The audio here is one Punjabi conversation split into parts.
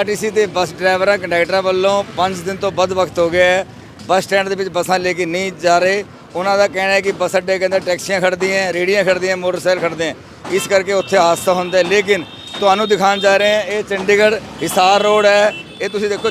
ਆਰਟੀਸੀ ਤੇ ਬੱਸ ਡਰਾਈਵਰਾਂ, ਕੰਡਕਟਰਾਂ ਵੱਲੋਂ 5 ਦਿਨ ਤੋਂ ਵੱਧ ਵਕਤ ਹੋ ਗਿਆ ਹੈ। ਬੱਸ ਸਟੈਂਡ ਦੇ ਵਿੱਚ ਬੱਸਾਂ ਲੈ ਕੇ ਨਹੀਂ ਜਾ ਰਹੇ। ਉਹਨਾਂ ਦਾ ਕਹਿਣਾ ਹੈ ਕਿ ਬੱਸ ਅੱਡੇ ਕੇ ਅੰਦਰ ਟੈਕਸੀਆਂ ਖੜਦੀਆਂ ਰੇੜੀਆਂ ਖੜਦੀਆਂ ਮੋਟਰਸਾਈਕਲ ਖੜਦੇ ਹੈ। ਇਸ ਕਰਕੇ ਉੱਥੇ ਹਾਦਸਾ ਹੁੰਦਾ ਹੈ। ਲੇਕਿਨ ਤੁਹਾਨੂੰ ਦਿਖਾਉਣ ਜਾ ਰਹੇ ਹਾਂ, ਇਹ ਚੰਡੀਗੜ੍ਹ ਹਿਸਾਰ ਰੋਡ ਹੈ। ਇਹ ਤੁਸੀਂ ਦੇਖੋ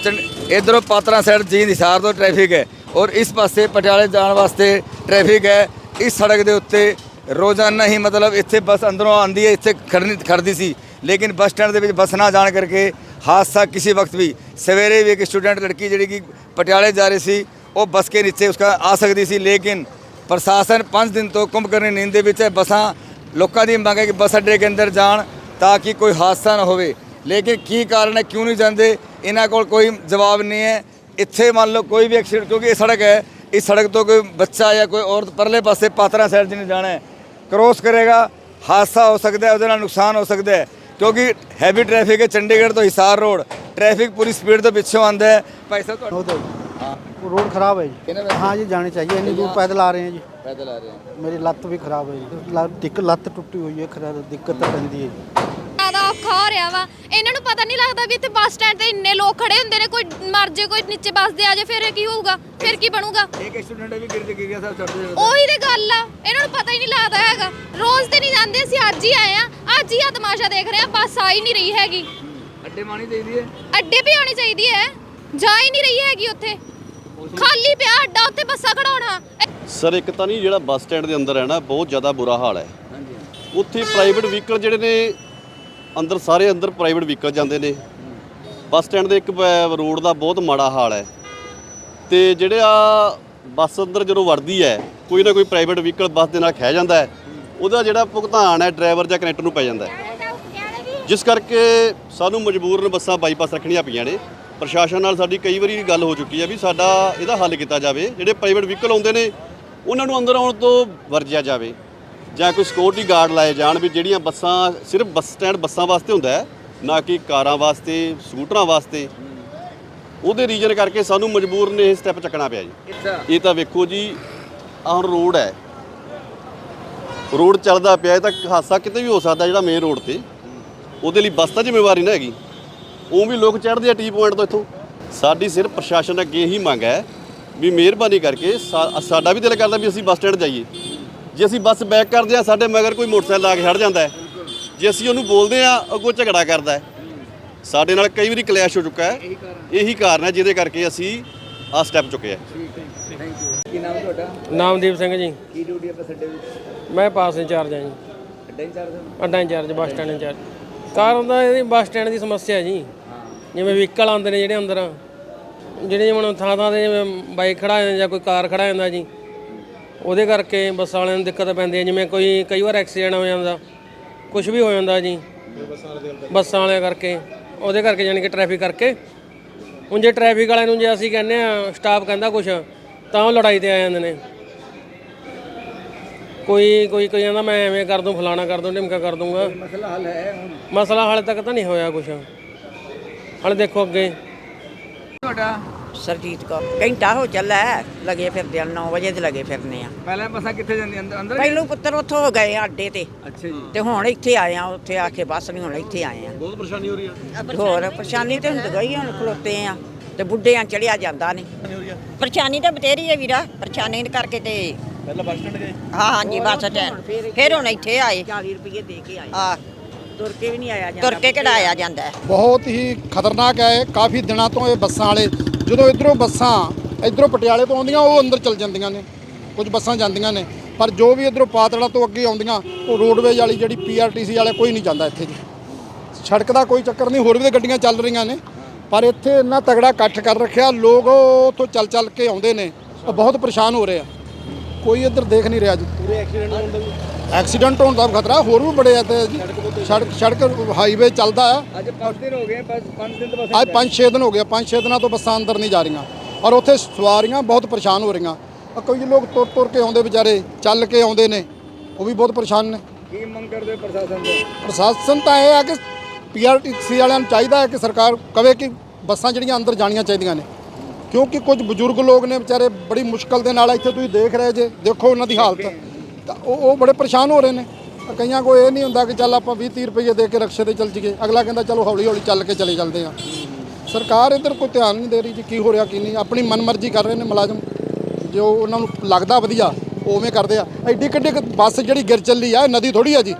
ਇਧਰੋਂ ਪਾਤਰਾ ਸਾਈਡ ਜੀਂਦ ਹਿਸਾਰ ਤੋਂ ਟ੍ਰੈਫਿਕ ਹੈ ਔਰ ਇਸ ਪਾਸੇ ਪਟਿਆਲੇ ਜਾਣ ਵਾਸਤੇ ਟ੍ਰੈਫਿਕ ਹੈ। ਇਸ ਸੜਕ ਦੇ ਉੱਤੇ ਰੋਜ਼ਾਨਾ ਹੀ ਮਤਲਬ ਇੱਥੇ ਬੱਸ ਅੰਦਰੋਂ ਆਉਂਦੀ ਹੈ, ਇੱਥੇ ਖੜਨੀ ਖੜਦੀ ਸੀ। ਲੇਕਿਨ ਬੱਸ ਸਟੈਂਡ ਦੇ ਵਿੱਚ ਬੱਸ ਨਾ ਜਾਣ ਕਰਕੇ ਹਾਦਸਾ ਕਿਸੇ ਵਕਤ ਵੀ, ਸਵੇਰੇ ਵੀ ਇੱਕ ਸਟੂਡੈਂਟ ਲੜਕੀ ਜਿਹੜੀ ਕਿ ਪਟਿਆਲੇ ਜਾ ਰਹੀ ਸੀ, ਉਹ ਬੱਸ ਕੇ ਨੀਚੇ ਉਸਕਾ ਆ ਸਕਦੀ ਸੀ, ਲੇਕਿਨ ਪ੍ਰਸ਼ਾਸਨ 5 ਦਿਨ ਤੋਂ ਕੁੰਭਕਰਨੀ ਨੀਂਦ ਦੇ ਵਿੱਚ ਹੈ। ਬੱਸਾਂ ਲੋਕਾਂ ਦੀ ਮੰਗ ਹੈ ਕਿ ਬੱਸ ਅੱਡੇ ਦੇ ਅੰਦਰ ਜਾਣ ਤਾਂ ਕਿ ਕੋਈ ਹਾਦਸਾ ਨਾ ਹੋਵੇ। ਲੇਕਿਨ ਕੀ ਕਾਰਨ ਹੈ, ਕਿਉਂ ਨਹੀਂ ਜਾਂਦੇ? ਇਹਨਾਂ ਕੋਲ ਕੋਈ ਜਵਾਬ ਨਹੀਂ ਹੈ। ਇੱਥੇ ਮੰਨ ਲਓ ਕੋਈ ਵੀ ਐਕਸੀਡੈਂਟ ਕਿਉਂਕਿ ਇਹ ਸੜਕ ਹੈ, ਇਸ ਸੜਕ ਤੋਂ ਕੋਈ ਬੱਚਾ ਜਾਂ ਕੋਈ ਔਰਤ ਪਰਲੇ ਪਾਸੇ ਪਾਤਰਾ ਸਾਈਡ ਜਿਹਨੇ ਜਾਣਾ ਹੈ ਕ੍ਰੋਸ ਕਰੇਗਾ, ਹਾਦਸਾ ਹੋ ਸਕਦਾ ਹੈ, ਉਹਦੇ ਨਾਲ ਨੁਕਸਾਨ ਹੋ ਸਕਦਾ ਹੈ। ਕਿਉਂਕਿ ਹੈਵੀ ਟ੍ਰੈਫਿਕ ਹੈ ਚੰਡੀਗੜ੍ਹ ਤੋਂ ਹਿਸਾਰ ਰੋਡ ਟ੍ਰੈਫਿਕ ਪੂਰੀ ਸਪੀਡ ਤੋਂ ਪਿੱਛੋਂ ਆਂਦਾ ਹੈ। ਭਾਈ ਸਾਹਿਬ ਤੁਹਾਡਾ ਉਹ ਤਾਂ ਉਹ ਰੋਡ ਖਰਾਬ ਹੈ ਜੀ। ਹਾਂ ਜੀ ਜਾਣੇ ਚਾਹੀਏ ਇੰਨੀ ਦੂਰ ਪੈਦਲ ਆ ਰਹੇ ਹਾਂ ਜੀ। ਪੈਦਲ ਆ ਰਹੇ ਹਾਂ। ਮੇਰੀ ਲੱਤ ਵੀ ਖਰਾਬ ਹੈ ਜੀ। ਲੱਤ ਲੱਤ ਟੁੱਟੀ ਹੋਈ ਹੈ ਖਰਾਬ ਦਿੱਕਤ ਤਾਂ ਪੈਂਦੀ ਹੈ ਜੀ। ਜ਼ਿਆਦਾ ਔਖਾ ਹੋ ਰਿਹਾ ਵਾ। ਇਹਨਾਂ ਨੂੰ ਪਤਾ ਨਹੀਂ ਲੱਗਦਾ ਵੀ ਇੱਥੇ ਬੱਸ ਸਟੈਂਡ ਤੇ ਇੰਨੇ ਲੋਕ ਖੜੇ ਹੁੰਦੇ ਨੇ। ਕੋਈ ਮਰ ਜੇ ਕੋਈ ਨੀਚੇ ਬੱਸ ਦੇ ਆ ਜੇ ਫਿਰ ਕੀ ਹੋਊਗਾ? ਫਿਰ ਕੀ ਬਣੂਗਾ? ਇੱਕ ਸਟੂਡੈਂਟ ਵੀ ਗਿਰ ਗਿਆ ਸਾਹਿਬ ਛੱਡ ਦੇ ਉਹੀ ਤੇ ਗੱਲ ਆ। ਇਹਨਾਂ ਨੂੰ ਪਤਾ ਹੀ ਨਹੀਂ ਲੱਗਦਾ ਹੈਗਾ। ਰੋਜ਼ ਤੇ ਨਹੀਂ ਜਾਂਦੇ ਅਸੀਂ ਅੱਜ ਹੀ ਆਏ ਆ। ਅੱਜ ਹੀ ਆ ਤਮਾਸ਼ਾ ਦੇਖ ਰਹੇ ਆ ਬੱਸ ਆ ਹੀ ਨਹੀਂ ਰਹੀ ਹੈਗੀ। ਅੱਡੇ ਮਾਣੀ ਚਾਹੀਦੀ ਹੈ? ਅੱਡੇ ਵੀ ਆਉਣੀ ਚਾਹੀਦੀ ਹੈ ਜਾ ਹੀ ਨਹੀਂ ਰਹੀ ਹੈਗੀ ਉੱਥੇ। ਖਾਲੀ ਪਿਆ ਅੱਡਾ ਉੱਥੇ ਬੱਸਾਂ ਖੜਾਉਣਾ। ਸਰ ਇੱਕ ਤਾਂ ਨਹੀਂ ਜਿਹੜਾ ਬੱਸ ਸਟੈਂਡ ਦੇ ਅੰਦਰ ਹੈ ਨਾ ਬਹੁਤ ਜ਼ਿਆਦਾ ਬੁਰਾ ਹਾਲ ਹੈ। ਉੱਥੇ ਪ੍ਰਾਈਵੇਟ ਵਹੀਕਲ ਜਿਹੜੇ ਨੇ ਅੰਦਰ ਸਾਰੇ ਅੰਦਰ ਪ੍ਰਾਈਵੇਟ ਵਹੀਕਲ ਜਾਂਦੇ ਨੇ। ਬੱਸ ਸਟੈਂਡ ਦੇ ਇੱਕ ਰੋਡ ਦਾ ਬਹੁਤ ਮਾੜਾ ਹਾਲ ਹੈ। ਤੇ ਜਿਹੜੇ ਆ ਬੱਸ ਅੰਦਰ ਜਦੋਂ ਵੜਦੀ ਹੈ ਕੋਈ ਨਾ ਕੋਈ ਪ੍ਰਾਈਵੇਟ ਵਹੀਕਲ ਬੱਸ ਦੇ ਨਾਲ ਖਹਿ ਜਾਂਦਾ ਹੈ। ਉਹਦਾ ਜਿਹੜਾ ਭੁਗਤਾਨ ਹੈ ਡਰਾਈਵਰ ਜਾਂ ਕਨੈਕਟਰ ਨੂੰ ਪੈ ਜਾਂਦਾ ਜਿਸ ਕਰਕੇ ਸਾਨੂੰ ਮਜਬੂਰਨ ਬੱਸਾਂ ਬਾਈਪਾਸ ਰੱਖਣੀਆਂ ਪਈਆਂ ਨੇ। ਪ੍ਰਸ਼ਾਸਨ ਨਾਲ ਸਾਡੀ ਕਈ ਵਾਰੀ ਗੱਲ ਹੋ ਚੁੱਕੀ ਹੈ ਵੀ ਸਾਡਾ ਇਹਦਾ ਹੱਲ ਕੀਤਾ ਜਾਵੇ। ਜਿਹੜੇ ਪ੍ਰਾਈਵੇਟ ਵਹੀਕਲ ਆਉਂਦੇ ਨੇ ਉਹਨਾਂ ਨੂੰ ਅੰਦਰ ਆਉਣ ਤੋਂ ਵਰਜਿਆ ਜਾਵੇ। ਜਾਂ ਕੋਈ ਸਿਕਿਉਰਿਟੀ ਗਾਰਡ ਲਾਏ ਜਾਣ ਵੀ ਜਿਹੜੀਆਂ ਬੱਸਾਂ ਸਿਰਫ ਬੱਸ ਸਟੈਂਡ ਬੱਸਾਂ ਵਾਸਤੇ ਹੁੰਦਾ ਹੈ ਨਾ ਕਿ ਕਾਰਾਂ ਵਾਸਤੇ ਸਕੂਟਰਾਂ ਵਾਸਤੇ। ਉਹਦੇ ਰੀਜਨ ਕਰਕੇ ਸਾਨੂੰ ਮਜਬੂਰਨ ਇਹ ਸਟੈਪ ਚੱਕਣਾ ਪਿਆ ਜੀ। ਇਹ ਤਾਂ ਵੇਖੋ ਜੀ ਆਹ ਰੋਡ ਹੈ। ਰੋਡ ਚੱਲਦਾ ਪਿਆ, ਇਹ ਤਾਂ ਹਾਦਸਾ ਕਿਤੇ ਵੀ ਹੋ ਸਕਦਾ ਜਿਹੜਾ ਮੇਨ ਰੋਡ ਤੇ। ਉਹਦੇ ਲਈ ਬੱਸ ਤਾਂ ਜ਼ਿੰਮੇਵਾਰੀ ਨਾ ਹੈਗੀ। ਉਹ ਵੀ ਲੋਕ ਚੜ੍ਹਦੇ ਆ ਟੀ ਪੁਆਇੰਟ ਤੋਂ ਇੱਥੋਂ। ਸਾਡੀ ਸਿਰਫ ਪ੍ਰਸ਼ਾਸਨ ਅੱਗੇ ਇਹੀ ਮੰਗ ਹੈ ਵੀ ਮਿਹਰਬਾਨੀ ਕਰਕੇ ਸਾਡਾ ਵੀ ਦਿਲ ਕਰਦਾ ਵੀ ਅਸੀਂ ਬੱਸ ਸਟੈਂਡ ਜਾਈਏ। ਜੇ ਅਸੀਂ ਬੱਸ ਬੈਕ ਕਰਦੇ ਆ, ਸਾਡੇ ਮਗਰ ਕੋਈ ਮੋਟਰਸਾਈਕਲ ਲਾ ਕੇ ਖੜ ਜਾਂਦਾ ਹੈ। ਜੇ ਅਸੀਂ ਉਹਨੂੰ ਬੋਲਦੇ ਆ, ਅੱਗੋਂ ਝਗੜਾ ਕਰਦਾ ਹੈ। ਸਾਡੇ ਨਾਲ ਕਈ ਵਾਰੀ ਕਲੈਸ਼ ਹੋ ਚੁੱਕਾ ਹੈ। ਇਹੀ ਕਾਰਨ ਹੈ ਜਿਹਦੇ ਕਰਕੇ ਅਸੀਂ ਆਹ ਸਟੈਪ ਚੁੱਕੇ ਆ ਕੀ ਨਾਮ ਤੁਹਾਡਾ? ਨਾਮਦੀਪ ਸਿੰਘ ਜੀ। ਕੀ ਡਿਊਟੀ ਹੈ ਬੱਸ ਅੱਡੇ ਵਿੱਚ? ਮੈਂ ਪਾਸ ਇੰਚਾਰਜ ਹਾਂ ਜੀ। ਅੱਡਾ ਇੰਚਾਰਜ? ਅੱਡਾ ਇੰਚਾਰਜ ਬੱਸ ਸਟੈਂਡ ਇੰਚਾਰਜ। ਕਾਰਨ ਦਾ ਇਹਦੀ ਬੱਸ ਸਟੈਂਡ ਦੀ ਸਮੱਸਿਆ ਜੀ। ਜਿਵੇਂ ਵਹੀਕਲ ਆਉਂਦੇ ਨੇ ਜਿਹੜੇ ਅੰਦਰ। ਜਿਹੜੇ ਹੁਣ ਥਾਂ ਥਾਂ ਤੇ ਜਿਵੇਂ ਬਾਈਕ ਖੜਾ ਜਾਂਦਾ ਜਾਂ ਕੋਈ ਕਾਰ ਖੜਾ ਜਾਂਦਾ ਜੀ। ਉਹਦੇ ਕਰਕੇ ਬੱਸਾਂ ਵਾਲਿਆਂ ਨੂੰ ਦਿੱਕਤ ਪੈਂਦੀ ਹੈ। ਜਿਵੇਂ ਕੋਈ ਕਈ ਵਾਰ ਐਕਸੀਡੈਂਟ ਹੋ ਜਾਂਦਾ। ਕੁਝ ਵੀ ਹੋ ਜਾਂਦਾ ਜੀ। ਬੱਸਾਂ ਵਾਲਿਆਂ ਕਰਕੇ। ਉਹਦੇ ਕਰਕੇ ਯਾਨੀ ਕਿ ਟ੍ਰੈਫਿਕ ਕਰਕੇ। ਹੁਣ ਜੇ ਟ੍ਰੈਫਿਕ ਵਾਲਿਆਂ ਨੂੰ ਜੇ ਅਸੀਂ ਕਹਿੰਦੇ ਆ ਸਟਾਫ ਕਹਿੰਦਾ ਕੁਝ ਤਾਂ ਉਹ ਲੜਾਈ ਤੇ ਆ ਜਾਂਦੇ ਨੇ। ਕੋਈ ਕੋਈ ਕੋਈ ਕਹਿੰਦਾ ਮੈਂ ਐਵੇਂ ਕਰ ਦੂੰ ਫਲਾਣਾ ਕਰ ਦੂੰ ਢਿਮਕਾ ਕਰ ਦੂੰਗਾ। ਮਸਲਾ ਹੱਲ ਹੈ ਹੁਣ? ਮਸਲਾ ਹਾਲੇ ਤੱਕ ਤਾਂ ਨਹੀਂ ਹੋਇਆ ਕੁਝ ਹਾਲੇ ਦੇਖੋ ਅੱਗੇ। ਤੁਹਾਡਾ? ਸਰਜੀਤ ਕੌਰ। ਘੰਟਾ ਹੋ ਚੱਲਾ ਹੈ, ਲੱਗੇ ਫਿਰਦੇ ਆ 9 ਵਜੇ ਦੇ ਲੱਗੇ ਫਿਰਨੇ ਆ। ਪਹਿਲਾਂ ਬੱਸਾਂ ਕਿੱਥੇ ਜਾਂਦੀਆਂ ਅੰਦਰ ਅੰਦਰ ਪਹਿਲੋਂ ਪੁੱਤਰ ਉੱਥੋਂ ਹੋ ਗਏ ਆ ਅੱਡੇ ਤੇ। ਅੱਛਾ ਜੀ। ਤੇ ਹੁਣ ਇੱਥੇ ਆਏ ਆ ਉੱਥੇ ਆ ਕੇ ਬੱਸ ਨਹੀਂ ਹੁਣ ਇੱਥੇ ਆਏ ਆ। ਬਹੁਤ ਪਰੇਸ਼ਾਨੀ ਹੋ ਰਹੀ ਹੈ ਹੋਰ ਪਰੇਸ਼ਾਨੀ ਤੇ ਹੁੰਦੀ ਗਈ ਹੁਣ ਖਲੋਤੇ ਆ। ਤੇ ਬੁੱਢਿਆਂ ਚੜਿਆ ਜਾਂਦਾ ਨਹੀਂ ਪਰੇਸ਼ਾਨੀ ਤਾਂ ਬਤੇਰੀ ਹੈ ਵੀਰਾ ਪਰੇਸ਼ਾਨੀ ਕਰਕੇ ਤੇ ਪਹਿਲਾਂ ਬੱਸ ਸਟੈਂਡ ਗਏ? ਹਾਂ ਹਾਂਜੀ ਬੱਸ ਸਟੈਂਡ। ਫਿਰ ਹੁਣ ਇੱਥੇ ਆਏ। 40 ਰੁਪਏ ਦੇ ਕੇ ਆਏ। ਆ ਤੁਰ ਕੇ ਵੀ ਨਹੀਂ ਆਇਆ ਜਾਂਦਾ। ਤੁਰ ਕੇ ਕਢਾਇਆ ਜਾਂਦਾ ਹੈ। ਬਹੁਤ ਹੀ ਖਤਰਨਾਕ ਹੈ ਇਹ। ਕਾਫੀ ਦਿਨਾਂ ਤੋਂ ਇਹ ਬੱਸਾਂ ਵਾਲੇ ਜਦੋਂ ਇਧਰੋਂ ਬੱਸਾਂ ਇਧਰੋਂ ਪਟਿਆਲੇ ਤੋਂ ਆਉਂਦੀਆਂ ਉਹ ਅੰਦਰ ਚਲ ਜਾਂਦੀਆਂ ਨੇ। ਕੁਝ ਬੱਸਾਂ ਜਾਂਦੀਆਂ ਨੇ। ਪਰ ਜੋ ਵੀ ਇਧਰੋਂ ਪਾਤੜਾ ਤੋਂ ਅੱਗੇ ਆਉਂਦੀਆਂ ਉਹ ਰੋਡਵੇਜ ਵਾਲੀ ਜਿਹੜੀ ਪੀਆਰਟੀਸੀ ਵਾਲੇ ਕੋਈ ਨਹੀਂ ਜਾਂਦਾ ਇੱਥੇ ਜੀ। ਸੜਕ ਦਾ ਕੋਈ ਚੱਕਰ ਨਹੀਂ ਹੋਰ ਵੀ ਤਾਂ ਗੱਡੀਆਂ ਚੱਲ ਰਹੀਆਂ ਨੇ। ਪਰ ਇੱਥੇ ਇੰਨਾ ਤਗੜਾ ਇਕੱਠ ਕਰ ਰੱਖਿਆ ਲੋਕ ਉੱਥੋਂ ਚੱਲ ਚੱਲ ਕੇ ਆਉਂਦੇ ਨੇ ਉਹ ਬਹੁਤ ਪਰੇਸ਼ਾਨ ਹੋ ਰਹੇ ਆ। ਕੋਈ ਇੱਧਰ ਦੇਖ ਨਹੀਂ ਰਿਹਾ ਜੀ। ਪੂਰੇ ਐਕਸੀਡੈਂਟ ਹੋਣ ਦਾ ਐਕਸੀਡੈਂਟ ਹੋਣ ਦਾ ਖਤਰਾ ਹੋਰ ਵੀ ਬੜੇ ਆ ਤੇ ਜੀ। ਸੜਕ ਸੜਕ ਹਾਈਵੇ ਚੱਲਦਾ ਹੈ ਅੱਜ 5 ਦਿਨ ਹੋ ਗਏ ਬਸ 5 ਦਿਨ ਤੋਂ ਬਸ ਅੱਜ 5-6 ਦਿਨ ਹੋ ਗਏ 5-6 ਦਿਨਾਂ ਤੋਂ ਬੱਸਾਂ ਅੰਦਰ ਨਹੀਂ ਜਾ ਰਹੀਆਂ। ਔਰ ਉੱਥੇ ਸਵਾਰੀਆਂ ਬਹੁਤ ਪਰੇਸ਼ਾਨ ਹੋ ਰਹੀਆਂ। ਕਈ ਲੋਕ ਤੁਰ ਤੁਰ ਕੇ ਆਉਂਦੇ ਵਿਚਾਰੇ ਚੱਲ ਕੇ ਆਉਂਦੇ ਨੇ। ਉਹ ਵੀ ਬਹੁਤ ਪਰੇਸ਼ਾਨ ਨੇ। ਕੀ ਮੰਗ ਕਰਦੇ ਪ੍ਰਸ਼ਾਸਨ ਤੋਂ? ਪ੍ਰਸ਼ਾਸਨ ਤਾਂ ਇਹ ਆ ਕਿ ਪੀਆਰਟੀਸੀ ਵਾਲਿਆਂ ਨੂੰ ਚਾਹੀਦਾ ਹੈ ਕਿ ਸਰਕਾਰ ਕਵੇ ਕਿ ਬੱਸਾਂ ਜਿਹੜੀਆਂ ਅੰਦਰ ਜਾਣੀਆਂ ਚਾਹੀਦੀਆਂ ਨੇ। ਕਿਉਂਕਿ ਕੁਝ ਬਜ਼ੁਰਗ ਲੋਕ ਨੇ ਵਿਚਾਰੇ ਬੜੀ ਮੁਸ਼ਕਲ ਦੇ ਨਾਲ ਇੱਥੇ ਤੁਸੀਂ ਦੇਖ ਰਹੇ ਜੇ, ਦੇਖੋ ਉਹਨਾਂ ਦੀ ਹਾਲਤ। ਤਾਂ ਉਹ ਉਹ ਬੜੇ ਪਰੇਸ਼ਾਨ ਹੋ ਰਹੇ ਨੇ। ਕਈਆਂ ਕੋ ਇਹ ਨਹੀਂ ਹੁੰਦਾ ਕਿ ਚੱਲ ਆਪਾਂ 20 30 ਰੁਪਏ ਦੇ ਕੇ ਰਕਸ਼ੇ ਤੇ ਚੱਲ ਜੀਏ ਅਗਲਾ ਕਹਿੰਦਾ ਚਲੋ ਹੌਲੀ ਹੌਲੀ ਚੱਲ ਕੇ ਚਲੇ ਜਾਂਦੇ ਆ ਸਰਕਾਰ ਇੱਧਰ ਕੋਈ ਧਿਆਨ ਨਹੀਂ ਦੇ ਰਹੀ ਜੀ ਕੀ ਹੋ ਰਿਹਾ, ਕੀ ਨਹੀਂ। ਆਪਣੀ ਮਨਮਰਜ਼ੀ ਕਰ ਰਹੇ ਨੇ ਮੁਲਾਜ਼ਮ। ਜੋ ਉਹਨਾਂ ਨੂੰ ਲੱਗਦਾ ਵਧੀਆ ਉਵੇਂ ਕਰਦੇ ਆ। ਐਡੀ ਕਿੱਡੀ ਬੱਸ ਜਿਹੜੀ ਗਿਰ ਚੱਲੀ ਆ ਨਦੀ ਥੋੜੀ ਆ ਜੀ।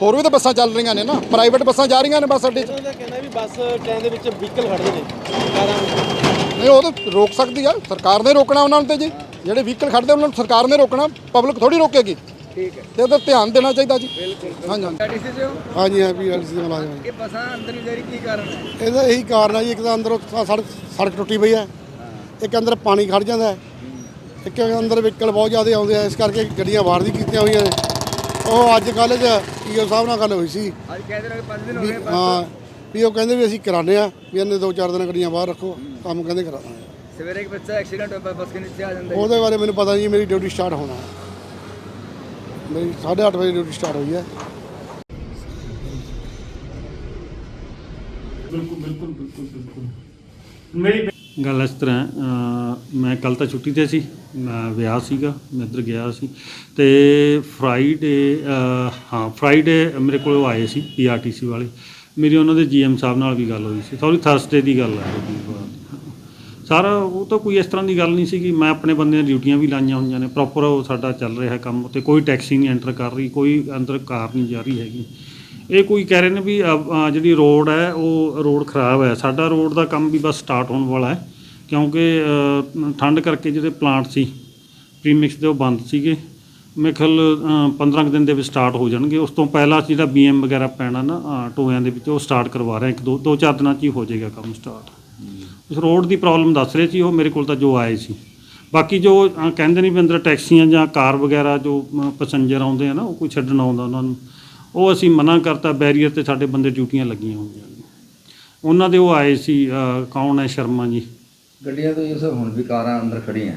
ਹੋਰ ਵੀ ਤਾਂ ਬੱਸਾਂ ਚੱਲ ਰਹੀਆਂ ਨੇ ਨਾ ਪ੍ਰਾਈਵੇਟ ਬੱਸਾਂ ਜਾ ਰਹੀਆਂ ਨੇ ਬੱਸ ਅੱਡੇ 'ਚ। ਕਹਿੰਦਾ ਵੀ ਬੱਸ ਸਟੈਂਡ ਦੇ ਵਿੱਚ ਵਹੀਕਲ ਖੜਦੇ ਨੇ ਕਾਰਾਂ ਨਹੀਂ ਉਹ ਤਾਂ ਰੋਕ ਸਕਦੀ ਆ ਸਰਕਾਰ ਨੇ ਰੋਕਣਾ ਉਹਨਾਂ ਨੂੰ ਤੇ ਜੀ। ਜਿਹੜੇ ਵਹੀਕਲ ਖੜਦੇ ਉਹਨਾਂ ਨੂੰ ਸਰਕਾਰ ਨੇ ਰੋਕਣਾ ਪਬਲਿਕ ਥੋੜੀ ਰੋਕੇਗੀ। ਠੀਕ ਹੈ। ਤੇ ਉਹਦਾ ਧਿਆਨ ਦੇਣਾ ਚਾਹੀਦਾ ਜੀ। ਬਿਲਕੁਲ ਹਾਂਜੀ ਹਾਂਜੀ। ਡੀਸੀ ਜੋ ਹਾਂਜੀ ਹਾਂ ਪੀਆਰਸੀ ਦੇ ਮੁਲਾਜ਼ਮ ਇਹ ਬੱਸਾਂ ਅੰਦਰ ਨਹੀਂ ਜਾ ਰਹੀ ਕੀ ਕਾਰਨ ਹੈ? ਇਹਦਾ ਇਹੀ ਕਾਰਨ ਹੈ ਜੀ ਇੱਕ ਤਾਂ ਅੰਦਰੋਂ ਸੜਕ ਸੜਕ ਟੁੱਟੀ ਪਈ ਹੈ। ਇੱਕ ਅੰਦਰ ਪਾਣੀ ਖੜ ਜਾਂਦਾ ਹੈ। ਇੱਕ ਅੰਦਰ ਵਹੀਕਲ ਬਹੁਤ ਜ਼ਿਆਦਾ ਆਉਂਦੇ ਆ ਇਸ ਕਰਕੇ ਗੱਡੀਆਂ ਬਾਹਰ ਦੀ ਕੀਤੀਆਂ ਹੋਈਆਂ ਨੇ। ਉਹ ਅੱਜ ਕੱਲ੍ਹ ਚ ਈਓ ਸਾਹਿਬ ਨਾਲ ਗੱਲ ਹੋਈ ਸੀ। ਅੱਜ ਕਹਿੰਦੇ ਨੇ 5 ਦਿਨ ਹੋ ਗਏ ਹਾਂ ਵੀ ਉਹ ਕਹਿੰਦੇ ਵੀ ਅਸੀਂ ਕਰਾਉਂਦੇ ਆ ਵੀ ਇਹਨੇ ਦੋ ਚਾਰ ਦਿਨ ਗੱਡੀਆਂ ਬਾਹਰ ਰੱਖੋ ਕੰਮ ਕਹਿੰਦੇ ਕਰਾਉਣਾ ਸਵੇਰੇ ਇੱਕ ਬੱਚਾ ਐਕਸੀਡੈਂਟ ਹੋਇਆ ਬੱਸ ਕੇ ਨੀਚੇ ਆ ਜਾਂਦਾ ਉਹਦੇ ਬਾਰੇ ਮੈਨੂੰ ਪਤਾ ਨਹੀਂ ਮੇਰੀ ਡਿਊਟੀ ਸਟਾਰਟ ਹੋਣਾ। ਹੈ ਮੇਰੀ 8:30 ਵਜੇ ਡਿਊਟੀ ਸਟਾਰਟ ਹੋਈ ਹੈ। ਗੱਲ ਇਸ ਤਰ੍ਹਾਂ ਹੈ, ਅ, ਮੈਂ ਕੱਲ ਤਾਂ ਛੁੱਟੀ ਤੇ ਸੀ ਮੈਂ ਵਿਆਹ ਸੀਗਾ ਮੈਂ ਇੱਧਰ ਗਿਆ ਸੀ ਤੇ ਫਰਾਈਡੇ ਹਾਂ ਫਰਾਈਡੇ ਮੇਰੇ ਕੋਲ ਉਹ ਆਏ ਸੀ ਪੀਆਰਟੀਸੀ ਵਾਲੇ। ਮੇਰੀ ਉਹਨਾਂ ਦੇ ਜੀਐਮ ਸਾਹਿਬ ਨਾਲ ਵੀ ਗੱਲ ਹੋਈ ਸੀ ਸੌਰੀ ਥਰਸਡੇ ਦੀ ਗੱਲ ਹੈ। ਸਾਰਾ ਉਹ ਤਾਂ ਕੋਈ ਇਸ ਤਰ੍ਹਾਂ ਦੀ ਗੱਲ ਨਹੀਂ ਸੀਗੀ ਮੈਂ ਆਪਣੇ ਬੰਦਿਆਂ ਦੀਆਂ ਡਿਊਟੀਆਂ ਵੀ ਲਾਈਆਂ ਹੋਈਆਂ ਨੇ ਪ੍ਰੋਪਰ ਉਹ ਸਾਡਾ ਚੱਲ ਰਿਹਾ ਕੰਮ ਤੇ ਕੋਈ ਟੈਕਸੀ ਨਹੀਂ ਐਂਟਰ ਕਰ ਰਹੀ ਕੋਈ ਅੰਦਰ ਕਾਰ ਨਹੀਂ ਜਾ ਰਹੀ ਹੈਗੀ। ਇਹ ਕੋਈ ਕਹਿ ਰਹੇ ਨੇ ਵੀ ਅ, ਅ, ਜਿਹੜੀ ਰੋਡ ਹੈ ਉਹ ਰੋਡ ਖਰਾਬ ਹੈ। ਸਾਡਾ ਰੋਡ ਦਾ ਕੰਮ ਵੀ ਬਸ ਸਟਾਰਟ ਹੋਣ ਵਾਲਾ ਹੈ ਕਿਉਂਕਿ ਅ, ਠੰਡ ਕਰਕੇ ਜਿਹੜੇ ਪਲਾਂਟ ਸੀ ਪ੍ਰੀਮਿਕਸ ਦੇ ਉਹ ਬੰਦ ਸੀਗੇ। ਮੇਖਲ ਖਿਆਲ 15 ਕੁ ਦਿਨ ਦੇ ਵਿੱਚ ਸਟਾਰਟ ਹੋ ਜਾਣਗੇ। ਉਸ ਤੋਂ ਪਹਿਲਾਂ ਜਿਹੜਾ ਬੀਐਮ ਵਗੈਰਾ ਪੈਣਾ ਨਾ ਅ, ਟੋਇਆਂ ਦੇ ਵਿੱਚ ਉਹ ਸਟਾਰਟ ਕਰਵਾ ਰਹੇ ਹਾਂ। ਇੱਕ ਦੋ ਦੋ ਚਾਰ ਦਿਨਾਂ 'ਚ ਹੀ ਹੋ ਜਾਏਗਾ ਕੰਮ ਸਟਾਰਟ ਉਸ ਰੋਡ ਦੀ ਪ੍ਰੋਬਲਮ ਦੱਸ ਰਹੇ ਸੀ ਉਹ ਮੇਰੇ ਕੋਲ ਤਾਂ ਜੋ ਆਏ ਸੀ। ਬਾਕੀ ਜੋ ਅ, ਕਹਿੰਦੇ ਨੇ ਵੀ ਅੰਦਰ ਟੈਕਸੀਆਂ ਜਾਂ ਕਾਰ ਵਗੈਰਾ ਜੋ ਪੈਸੰਜਰ ਆਉਂਦੇ ਆ ਨਾ ਉਹ ਕੋਈ ਛੱਡਣ ਆਉਂਦਾ ਉਹਨਾਂ ਨੂੰ। ਉਹ ਅਸੀਂ ਮਨਾ ਕਰਤਾ ਬੈਰੀਅਰ ਤੇ ਸਾਡੇ ਬੰਦੇ ਡਿਊਟੀਆਂ ਲੱਗੀਆਂ ਹੋਈਆਂ ਨੇ। ਉਹਨਾਂ ਦੇ ਉਹ ਆਏ ਸੀ ਕੌਣ ਹੈ ਸ਼ਰਮਾ ਜੀ? ਗੱਡੀਆਂ ਤੋਂ ਇਹ ਸਭ ਹੁਣ ਵੀ ਕਾਰਾਂ ਅੰਦਰ ਖੜੀਆਂ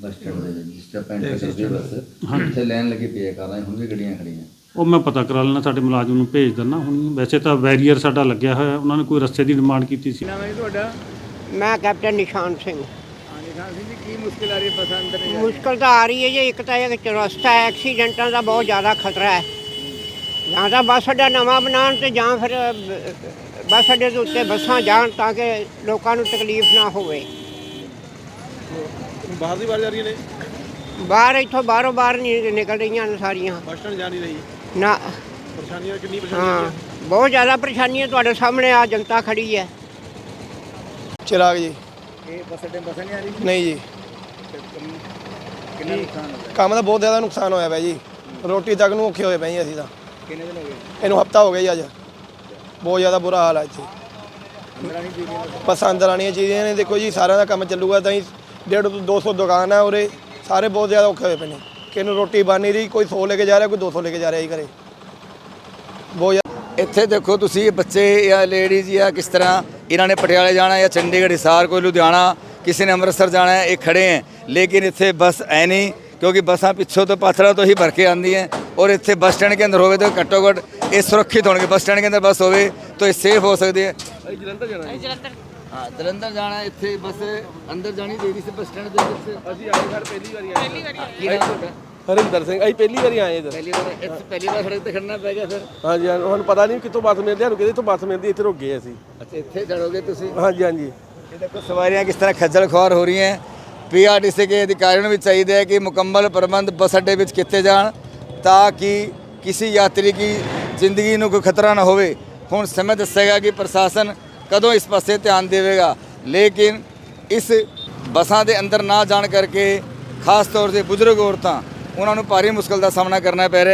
ਬੱਸ ਸਟੈਂਡ ਦੇ ਵਿੱਚ ਜਿਸ ਤਰ੍ਹਾਂ ਪੈਂਟ ਕਰਦੀ ਹੈ ਬੱਸ। ਇੱਥੇ ਲੈਣ ਲੱਗੀ ਪਈ ਹੈ ਕਾਰਾਂ ਹੁਣ ਵੀ ਗੱਡੀਆਂ ਖੜੀਆਂ ਉਹ ਮੈਂ ਪਤਾ ਕਰਾ ਲੈਣਾ ਸਾਡੇ ਮੁਲਾਜ਼ਮ ਨੂੰ ਭੇਜ ਦਿੰਦਾ ਹੁਣ। ਵੈਸੇ ਤਾਂ ਬੈਰੀਅਰ ਸਾਡਾ ਲੱਗਿਆ ਹੋਇਆ ਉਹਨਾਂ ਨੇ ਕੋਈ ਰਸਤੇ ਦੀ ਡਿਮਾਂਡ ਕੀਤੀ ਸੀ। ਨਾਮ ਹੈ ਜੀ ਤੁਹਾਡਾ? ਮੈਂ ਕੈਪਟਨ ਨਿਸ਼ਾਨ ਸਿੰਘ। ਖਾਨ ਸਿੰਘ ਜੀ ਕੀ ਮੁਸ਼ਕਿਲ ਆ ਰਹੀ ਹੈ ਬੱਸਾਂ ਅੰਦਰ? ਨਹੀਂ ਜਾ ਮੁਸ਼ਕਲ ਤਾਂ ਆ ਰਹੀ ਹੈ ਜੀ ਇੱਕ ਤਾਂ ਇਹ ਕਿ ਚੁਰਸਤਾ ਹੈ ਐਕਸੀਡੈਂਟਾਂ ਦਾ ਬਹੁਤ ਜ਼ਿਆਦਾ ਖਤਰਾ ਹੈ। ਜਾਂ ਤਾਂ ਬੱਸ ਅੱਡਾ ਨਵਾਂ ਬਣਾਉਣ ਤੇ ਜਾਂ ਫਿਰ ਬੱਸ ਅੱਡੇ ਦੇ ਉੱਤੇ ਬੱਸਾਂ ਜਾਣ ਤਾਂ ਕਿ ਲੋਕਾਂ ਨੂੰ ਤਕਲੀਫ ਨਾ ਹੋਵੇ। ਬਾਹਰ ਦੀ ਬਾਹਰ ਜਾ ਰਹੀਆਂ ਨੇ? ਬਾਹਰ ਇੱਥੋਂ ਬਾਹਰੋਂ ਬਾਹਰ ਨਹੀਂ ਨਿਕਲ ਰਹੀਆਂ ਨੇ ਸਾਰੀਆਂ। ਬੱਸ ਸਟੈਂਡ ਜਾ ਨਹੀਂ ਰਹੀ। ਨਾ। ਪਰੇਸ਼ਾਨੀਆਂ ਕਿੰਨੀ ਹਾਂ ਬਹੁਤ ਜ਼ਿਆਦਾ ਪਰੇਸ਼ਾਨੀਆਂ ਤੁਹਾਡੇ ਸਾਹਮਣੇ ਆ ਜਨਤਾ ਖੜੀ ਹੈ। ਚਿਰਾਗ ਜੀ। ਇਹ ਬੱਸ ਅੱਡੇ ਬੱਸਾਂ ਨਹੀਂ ਆ ਰਹੀ? ਨਹੀਂ ਜੀ। ਕਿੰਨਾ ਨੁਕਸਾਨ ਹੋ ਗਿਆ? ਕੰਮ ਦਾ ਬਹੁਤ ਜ਼ਿਆਦਾ ਨੁਕਸਾਨ ਹੋਇਆ ਪਿਆ ਜੀ। ਰੋਟੀ ਤੱਕ ਨੂੰ ਔਖੇ ਹੋਏ ਪਏ ਜੀ ਅਸੀਂ ਤਾਂ। ਕਿੰਨੇ ਦਿਨ ਹੋ ਗਏ? ਇਹਨੂੰ ਹਫਤਾ ਹੋ ਗਿਆ ਜੀ ਅੱਜ। ਬਹੁਤ ਜ਼ਿਆਦਾ ਬੁਰਾ ਹਾਲ ਹੈ ਇੱਥੇ। ਅੰਦਰਾਂ ਨਹੀਂ ਜੀ ਪਸੰਦ ਰਾਣੀਆਂ ਚੀਜ਼ਾਂ ਨੇ। ਦੇਖੋ ਜੀ ਸਾਰਿਆਂ ਦਾ ਕੰਮ ਚੱਲੂਗਾ ਤਾਂ ਹੀ 150 ਤੋਂ 200 ਦੁਕਾਨ ਹੈ ਉਰੇ। ਸਾਰੇ ਬਹੁਤ ਜ਼ਿਆਦਾ ਔਖੇ ਹੋਏ ਪਏ ਨੇ। ਕਿਹਨੂੰ ਰੋਟੀ ਬਣ ਨਹੀਂ ਰਹੀ ਕੋਈ 100 ਲੈ ਕੇ ਜਾ ਰਿਹਾ ਕੋਈ 200 ਲੈ ਕੇ ਜਾ ਰਿਹਾ ਜੀ ਘਰੇ। ਬਹੁਤ ਜ਼ਿਆਦਾ ਇੱਥੇ ਦੇਖੋ ਤੁਸੀਂ ਬੱਚੇ ਜਾਂ ਲੇਡੀਜ਼ ਜਾਂ ਕਿਸ ਤਰ੍ਹਾਂ ਇਹਨਾਂ ਨੇ ਪਟਿਆਲੇ ਜਾਣਾ ਜਾਂ ਚੰਡੀਗੜ੍ਹ ਹਿਸਾਰ ਕੋਈ ਲੁਧਿਆਣਾ ਕਿਸੇ ਨੇ ਅੰਮ੍ਰਿਤਸਰ ਜਾਣਾ ਇਹ ਖੜੇ ਹੈ। ਲੇਕਿਨ ਇੱਥੇ ਬੱਸ ਐ ਨਹੀਂ ਕਿਉਂਕਿ ਬੱਸਾਂ ਪਿੱਛੋਂ ਤੋਂ ਪਾਥਰਾ ਤੋਂ ਹੀ ਭਰ ਕੇ ਆਉਂਦੀਆਂ। और इतने बस स्टैंड के अंदर होवे तो घट्टो घट ये सुरक्षित होने बस स्टैंड के अंदर बस होवे तो ये सेफ हो सकती है हाँ जलंधर जाना है इतने बस अंदर जानी देवी से बस स्टैंड ਅਸੀਂ ਆਏ ਸਰ ਪਹਿਲੀ ਵਾਰੀ ਆਏ पहली ਹਰਿੰਦਰ ਸਿੰਘ ਅਸੀਂ ਪਹਿਲੀ ਵਾਰੀ ਆਏ ਇੱਧਰ बार इत्थे पहली बार सड़क पे खड़ना पै गया फिर ਹਾਂਜੀ ਹਾਂ ਸਾਨੂੰ ਪਤਾ ਨਹੀਂ ਕਿੱਥੋਂ ਬੱਸ ਮਿਲਦੀ ਸਾਨੂੰ ਕਿਹਦੇ ਤੋਂ ਬੱਸ ਮਿਲਦੀ ਇੱਥੇ ਰੁਕ ਗਏ ਅਸੀਂ अच्छा इतने चढ़ोगे तुसी ਹਾਂਜੀ ਹਾਂਜੀ ये देखो सवारियां किस तरह खज्जल खुआर हो रही हैं ਪੀਆਰਟੀਸੀ ਦੇ ਅਧਿਕਾਰੀਆਂ ਨੂੰ ਵੀ ਚਾਹੀਦਾ ਹੈ ਕਿ ਮੁਕੰਮਲ ਪ੍ਰਬੰਧ ਬੱਸ ਅੱਡੇ ਵਿੱਚ ਕੀਤੇ ਜਾਣ ਤਾਂ ਕਿ ਕਿਸੇ ਯਾਤਰੀ ਦੀ ਜ਼ਿੰਦਗੀ ਨੂੰ ਕੋਈ ਖਤਰਾ ਨਾ ਹੋਵੇ। ਹੁਣ ਸਮੇਂ ਦੱਸੇਗਾ ਕਿ ਪ੍ਰਸ਼ਾਸਨ ਕਦੋਂ ਇਸ ਪਾਸੇ ਧਿਆਨ ਦੇਵੇਗਾ। ਲੇਕਿਨ ਇਸ ਬੱਸਾਂ ਦੇ ਅੰਦਰ ਨਾ ਜਾਣ ਕਰਕੇ ਖਾਸ ਤੌਰ ਤੇ ਬਜ਼ੁਰਗ ਔਰਤਾਂ, ਉਹਨਾਂ ਨੂੰ ਭਾਰੀ ਮੁਸ਼ਕਲ ਦਾ ਸਾਹਮਣਾ ਕਰਨਾ ਪੈ ਰਿਹਾ।